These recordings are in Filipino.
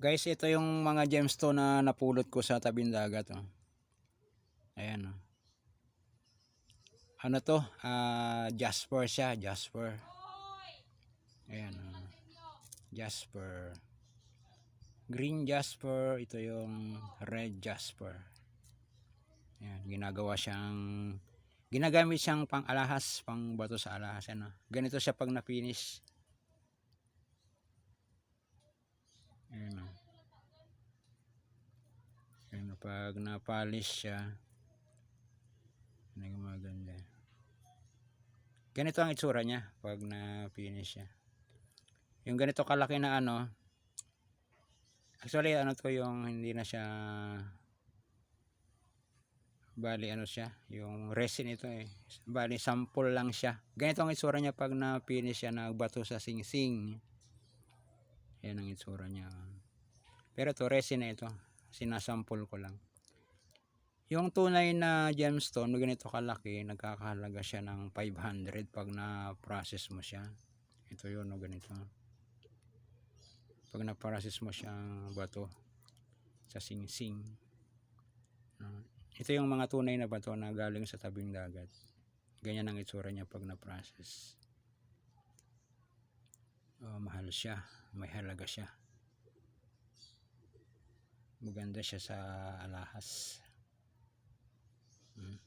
Guys, ito yung mga gemstone na napulot ko sa tabing dagat. Oh. Ayan. Oh. Ano to? Ah, Jasper siya. Jasper. Ayan. Oh. Jasper. Green Jasper. Ito yung red Jasper. Ayan. Ginagawa siyang ginagamit siyang pang alahas, pang bato sa alahas. Ano? Ganito siya pag na-finish. Ayan o. Ayan o, pag na-polish siya, nagmaganda. Ganito ang itsura niya pag na-finish siya. Yung ganito kalaki na ano, actually ano to yung hindi na siya bali ano siya, yung resin ito eh. Bali sample lang siya. Ganito ang itsura niya pag na-finish siya, nagbato sa sing-sing. Yan ang itsura niya. Pero to resin na ito. Sinasample ko lang. Yung tunay na gemstone, ganito kalaki, nagkakahalaga siya ng 500 pag na-process mo siya. Ito yun, no, ganito. Pag na-process mo siyang bato sa sing-sing. No? Ito yung mga tunay na bato na galing sa tabing dagat. Ganyan ang itsura niya pag na-process. Oh, mahal siya. May halaga siya. Maganda siya sa alahas. Hmm.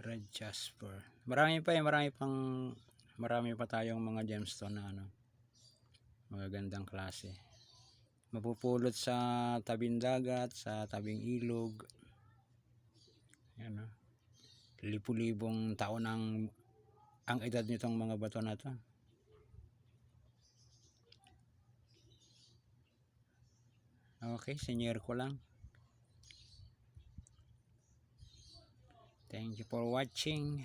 Red Jasper. Marami pa eh, marami pang marami pa tayong mga gemstone na ano. Magagandang klase. Mapupulot sa tabing dagat, sa tabing ilog. Yan oh. Lipu-libong taon ang ang edad nitong mga bato na to. Okay, senior ko lang. Thank you for watching.